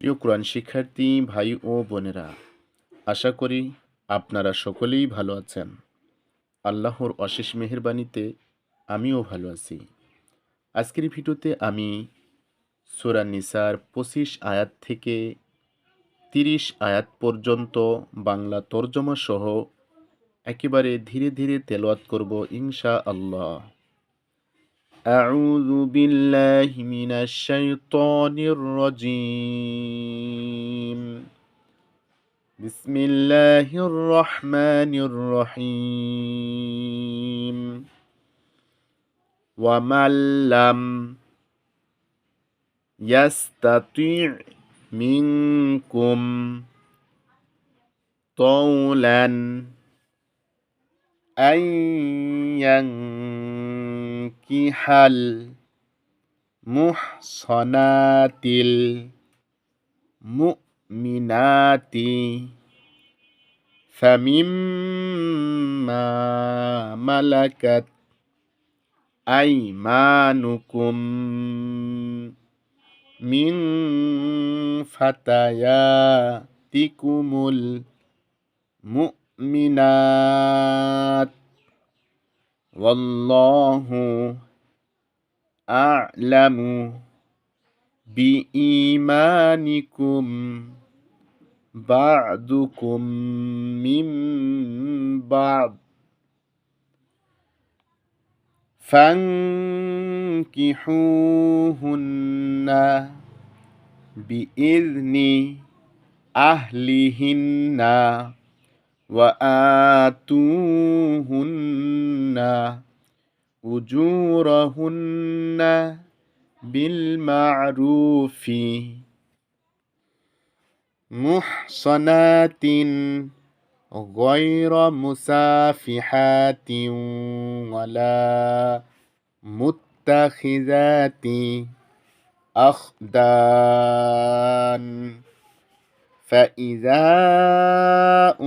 প্রিয় কোরআন শিক্ষার্থী, ভাই ও বোনেরা, আশা করি আপনারা সকলেই ভালো আছেন। আল্লাহর অশেষ মেহেরবানিতে আমিও ভালো আছি। আজকের ভিডিওতে আমি সুরা নিসার পঁচিশ আয়াত থেকে তিরিশ আয়াত পর্যন্ত বাংলা তর্জমা সহ একেবারে ধীরে ধীরে তেলাওয়াত করব ইনশা আল্লাহ أعوذ بالله من الشيطان الرجيم. بسم الله الرحمن الرحيم. ومن لم يستطيع منكم طولا أن ينكح المحصنات المؤمنات فمما ملكت أيمانكم من فتياتكم المؤمنات والله أعلم بإيمانكم بعضكم من بعض. فانكحوهن بإذن أهلهن. وآتوهن أجورهن بالمعروف محصنات غير مسافحات ولا متخذات أخدان فإذا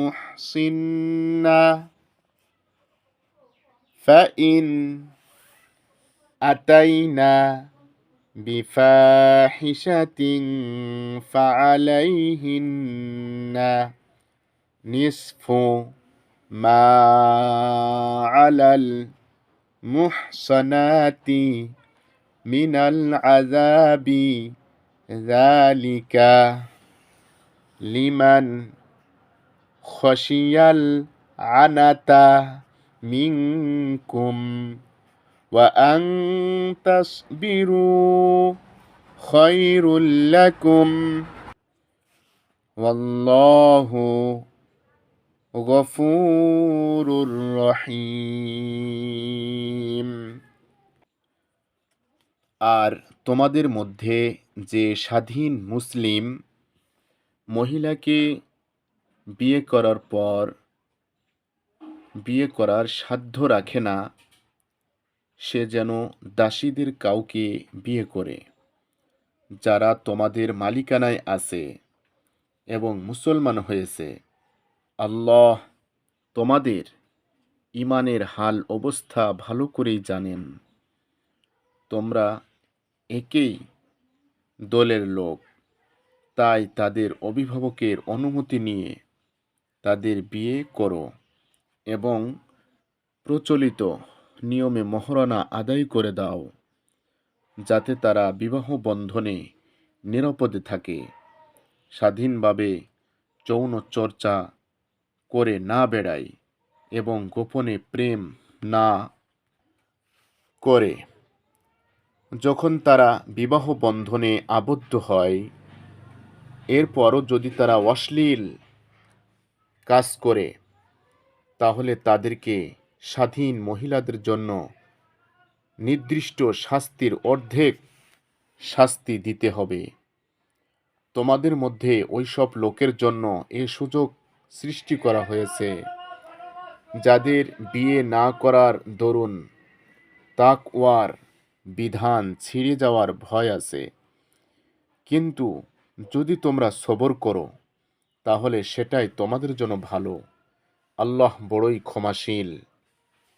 أحصن فإن أتينا بفاحشة فعليهن نصف ما على المحصنات من العذاب ذلك لمن خشي العنة منكم وأن تصبروا خير لكم والله غفور رحيم আর তোমাদের মধ্যে যে স্বাধীন মুসলিম মহিলাকে বিয়ে করার পর, বিয়ে করার সাধ্য রাখে না, সে যেন দাসীদের কাউকে বিয়ে করে। যারা তোমাদের মালিকানায় আছে এবং মুসলমান হয়েছে, আল্লাহ তোমাদের ইমানের হাল অবস্থা ভালো করেই জানেন। তোমরা একেই দলের লোক। তাই তাদের অভিভাবকের অনুমতি নিয়ে তাদের বিয়ে করো এবং প্রচলিত নিয়মে মহারণা আদায় করে দাও, যাতে তারা বিবাহ বন্ধনে নিরাপদে থাকে। স্বাধীনভাবে যৌন চর্চা করে না বেড়ায় এবং গোপনে প্রেম না করে। যখন তারা বিবাহ বন্ধনে আবদ্ধ হয় এরপরও যদি তারা অশ্লীল কাজ করে, তাহলে তাদেরকে স্বাধীন মহিলাদের জন্য নির্দিষ্ট শাস্তির অর্ধেক শাস্তি দিতে হবে। তোমাদের মধ্যে ওইসব লোকের জন্য এ সুযোগ সৃষ্টি করা হয়েছে। যাদের বিয়ে না করার দরুন তাকওয়ার বিধান ছিঁড়ে যাওয়ার ভয় আছে। কিন্তু যদি তোমরা সবর করো তাহলে সেটাই তোমাদের জন্য ভালো আল্লাহ বড়ই ক্ষমাশীল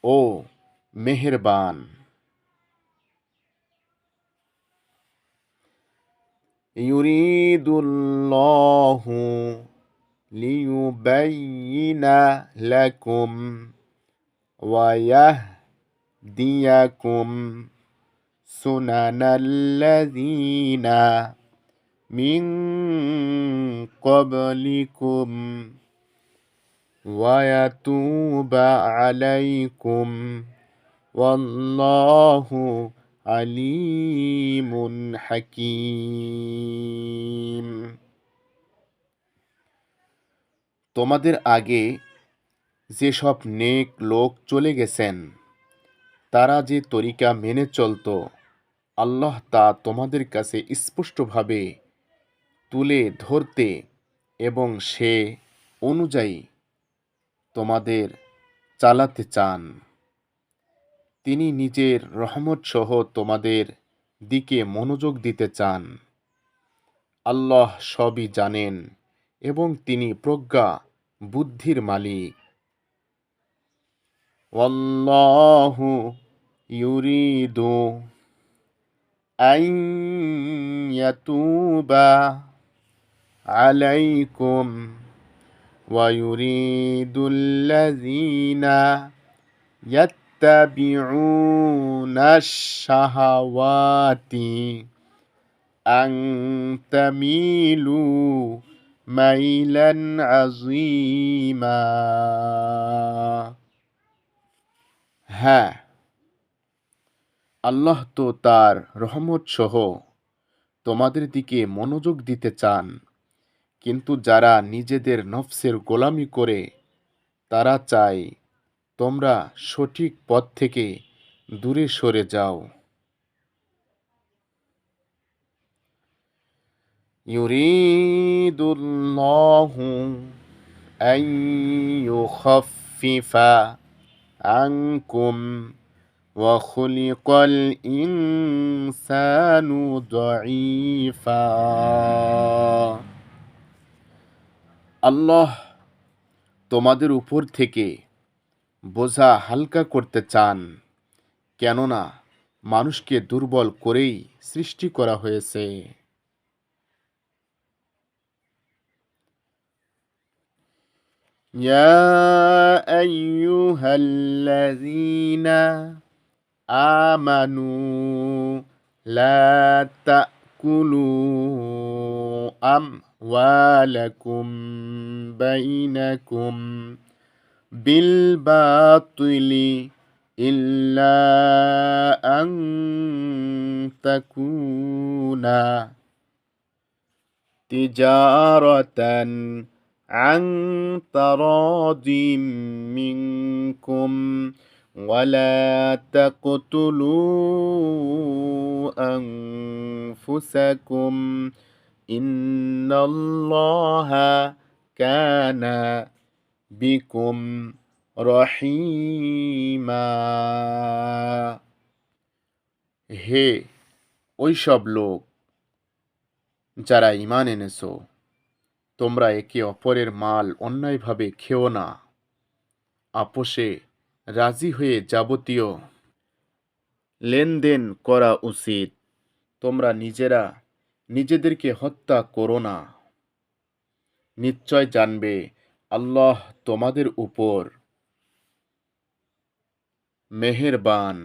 ও মেহেরবান يريد الله ليبين لكم ويهديكم سنن الذين من قبلكم ويتوب عليكم والله عليم حكيم তোমাদের আগে যেসব নেক লোক চলে গেছেন তারা যে তরিকা মেনে চলতো আল্লাহ তা তোমাদের কাছে স্পষ্টভাবে তুলে ধরতে এবং সে অনুযায়ী তোমাদের চালাতে চান তিনি নিজের রহমত সহ তোমাদের দিকে মনোযোগ দিতে চান আল্লাহ সবই জানেন এবং তিনি প্রজ্ঞা বুদ্ধির মালিক والله يريد أن يتوب عليكم ويريد الذين يتبعون الشهوات أن تميلوا ميلا عظيما হ্যাঁ আল্লাহ তো তার রহমত সহ তোমাদের দিকে মনোযোগ দিতে চান কিন্তু যারা নিজেদের নফসের গোলামি করে তারা চায় তোমরা সঠিক পথ থেকে দূরে সরে যাও يريد الله أن يخفف عنكم وخلق الإنسان ضعيفا আল্লাহ তোমাদের উপর থেকে বোঝা হালকা করতে চান কেননা মানুষকে দুর্বল করেই সৃষ্টি করা হয়েছে يا أيها الذين آمنوا لا تأكلوا أموالكم بينكم بالباطل إلا أن تكون تجارة عن تراض منكم ولا تقتلوا أنفسكم إن الله كان بكم রহিমা হে ওই সব লোক যারা ইমান এনেছো তোমরা একে অপরের মাল অন্যায়ভাবে খেও না আপোষে রাজি হয়ে যাবতীয় লেনদেন করা উচিত তোমরা নিজেরা নিজেদেরকে হত্যা করো না। নিশ্চয় জানবে আল্লাহ তোমাদের উপর। মেহেরবান।